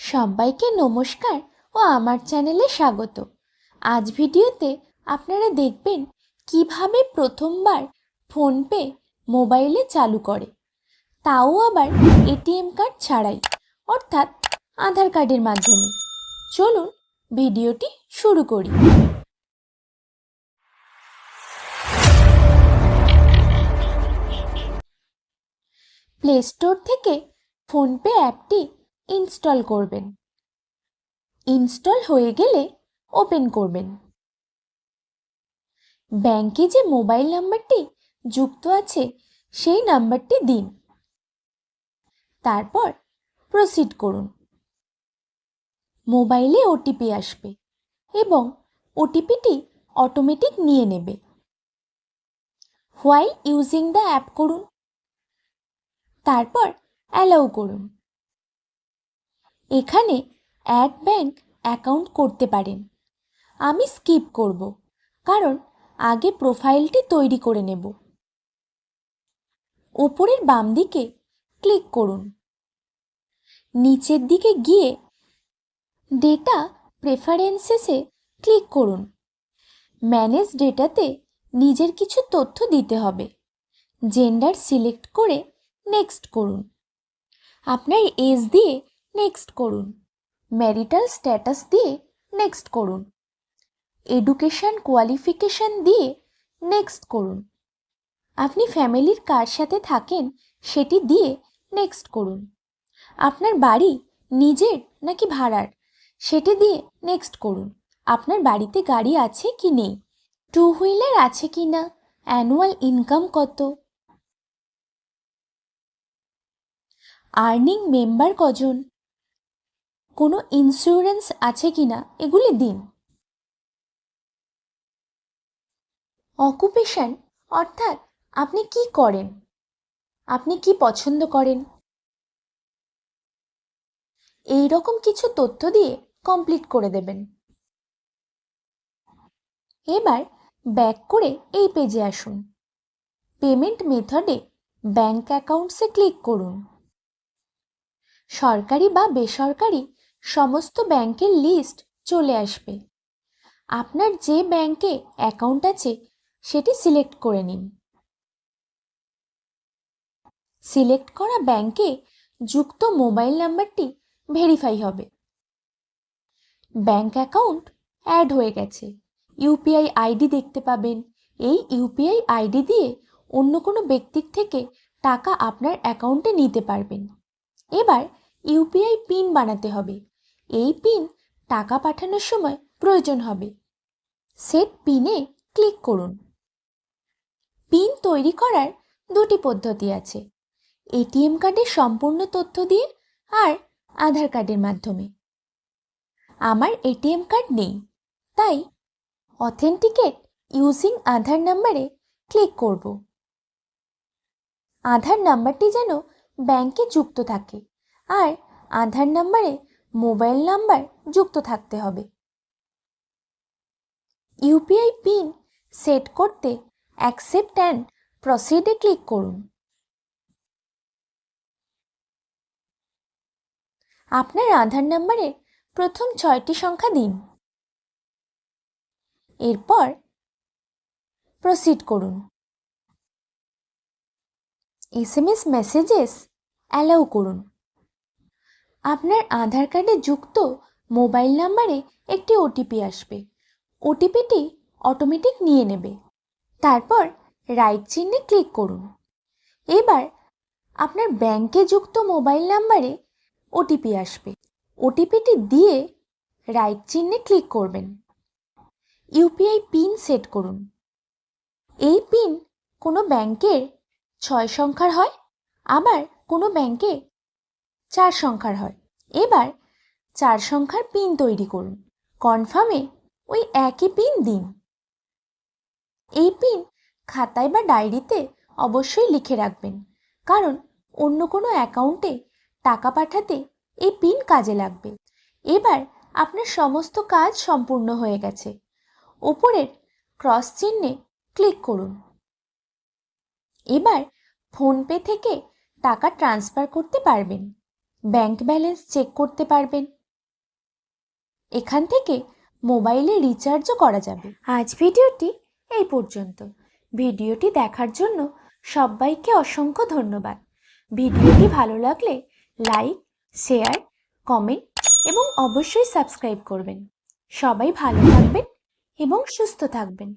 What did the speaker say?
সবাইকে নমস্কার ও আমার চ্যানেলে স্বাগত। আজ ভিডিওতে আপনারা দেখবেন কীভাবে প্রথমবার ফোনপে মোবাইলে চালু করে। তাও আবার এটিএম কার্ড ছাড়াই, অর্থাৎ আধার কার্ডের মাধ্যমে। চলুন ভিডিওটি শুরু করি। প্লে স্টোর থেকে ফোনপে অ্যাপটি ইনস্টল করবেন। ইনস্টল হয়ে গেলে ওপেন করবেন। ব্যাংকে যে মোবাইল নাম্বারটি যুক্ত আছে, সেই নাম্বারটি দিন। তারপর প্রসিড করুন। মোবাইলে ওটিপি আসবে এবং ওটিপিটি অটোমেটিক নিয়ে নেবে। হোয়াই ইউজিং দ্য অ্যাপ করুন। তারপর অ্যালাউ করুন। এখানে অ্যাড ব্যাংক অ্যাকাউন্ট করতে পারেন। আমি স্কিপ করব, কারণ আগে প্রোফাইলটি তৈরি করে নেব। ওপরের বাম দিকে ক্লিক করুন। নিচের দিকে গিয়ে ডেটা প্রেফারেন্সেসে ক্লিক করুন। ম্যানেজ ডেটাতে নিজের কিছু তথ্য দিতে হবে। জেন্ডার সিলেক্ট করে নেক্সট করুন। আপনার এজ দিয়ে নেক্সট করুন। ম্যারিটাল স্ট্যাটাস দিয়ে নেক্সট করুন। এডুকেশন কোয়ালিফিকেশন দিয়ে নেক্সট করুন। আপনি ফ্যামিলির কার সাথে থাকেন সেটি দিয়ে নেক্সট করুন। আপনার বাড়ি নিজের নাকি ভাড়ার সেটি দিয়ে নেক্সট করুন। আপনার বাড়িতে গাড়ি আছে কি নেই? টু হুইলার আছে কি না? অ্যানুয়াল ইনকাম কত? আর্নিং মেম্বার কজন? কোনো ইন্স্যুরেন্স আছে কি না এগুলি দিন। অকুপেশন অর্থাৎ আপনি কি করেন? আপনি কি পছন্দ করেন? এই রকম কিছু তথ্য দিয়ে কমপ্লিট করে দেবেন। এবার ব্যাক করে এই পেজে আসুন। পেমেন্ট মেথডে ব্যাংক অ্যাকাউন্টসে ক্লিক করুন। সরকারি বা বেসরকারি সমস্ত ব্যাংকের লিস্ট চলে আসবে। আপনার যে ব্যাংকে অ্যাকাউন্ট আছে, সেটি সিলেক্ট করে নিন। সিলেক্ট করা ব্যাংকে যুক্ত মোবাইল নাম্বারটি ভেরিফাই হবে। ব্যাংক অ্যাকাউন্ট অ্যাড হয়ে গেছে। ইউপিআই আইডি দেখতে পাবেন। এই ইউপিআই আইডি দিয়ে অন্য কোনো ব্যক্তির থেকে টাকা আপনার অ্যাকাউন্টে নিতে পারবেন। এবার ইউপিআই পিন বানাতে হবে। এই পিন টাকা পাঠানোর সময় প্রয়োজন হবে। সেট পিনে ক্লিক করুন। পিন তৈরি করার দুটি পদ্ধতি আছে। এটিএম কার্ডের সম্পূর্ণ তথ্য দিয়ে আর আধার কার্ডের মাধ্যমে। আমার এটিএম কার্ড নেই, তাই অথেন্টিকেট ইউজিং আধার নাম্বারে ক্লিক করব। আধার নাম্বারটি যেন ব্যাংকে যুক্ত থাকে আর আধার নাম্বারে মোবাইল নাম্বার যুক্ত থাকতে হবে। ইউপিআই পিন সেট করতে অ্যাকসেপ্ট অ্যান্ড প্রসিডে ক্লিক করুন। আপনার আধার নাম্বারের প্রথম ছয়টি সংখ্যা দিন। এরপর প্রসিড করুন। S M S messages allow করুন। আপনার আধার কার্ডে যুক্ত মোবাইল নাম্বারে একটি ওটিপি আসবে। ওটিপিটি অটোমেটিক নিয়ে নেবে। তারপর রাইট চিহ্নে ক্লিক করুন। এবার আপনার ব্যাংকে যুক্ত মোবাইল নাম্বারে ওটিপি আসবে। ওটিপিটি দিয়ে রাইট চিহ্নে ক্লিক করবেন। ইউপিআই পিন সেট করুন। এই পিন কোনো ব্যাংকের ছয় সংখ্যার হয়, আবার কোনো ব্যাংকে চার সংখ্যার হয়। এবার চার সংখ্যার পিন তৈরি করুন। কনফার্মে ওই একই পিন দিন। এই পিন খাতায় বা ডায়েরিতে অবশ্যই লিখে রাখবেন, কারণ অন্য কোনো অ্যাকাউন্টে টাকা পাঠাতে এই পিন কাজে লাগবে। এবার আপনার সমস্ত কাজ সম্পূর্ণ হয়ে গেছে। ওপরের ক্রস চিহ্নে ক্লিক করুন। এবার ফোনপে থেকে টাকা ট্রান্সফার করতে পারবেন। ব্যাংক ব্যালেন্স চেক করতে পারবেন। এখান থেকে মোবাইলে রিচার্জও করা যাবে। আজ ভিডিওটি এই পর্যন্ত। ভিডিওটি দেখার জন্য সবাইকে অসংখ্য ধন্যবাদ। ভিডিওটি ভালো লাগলে লাইক, শেয়ার, কমেন্ট এবং অবশ্যই সাবস্ক্রাইব করবেন। সবাই ভালো থাকবেন এবং সুস্থ থাকবেন।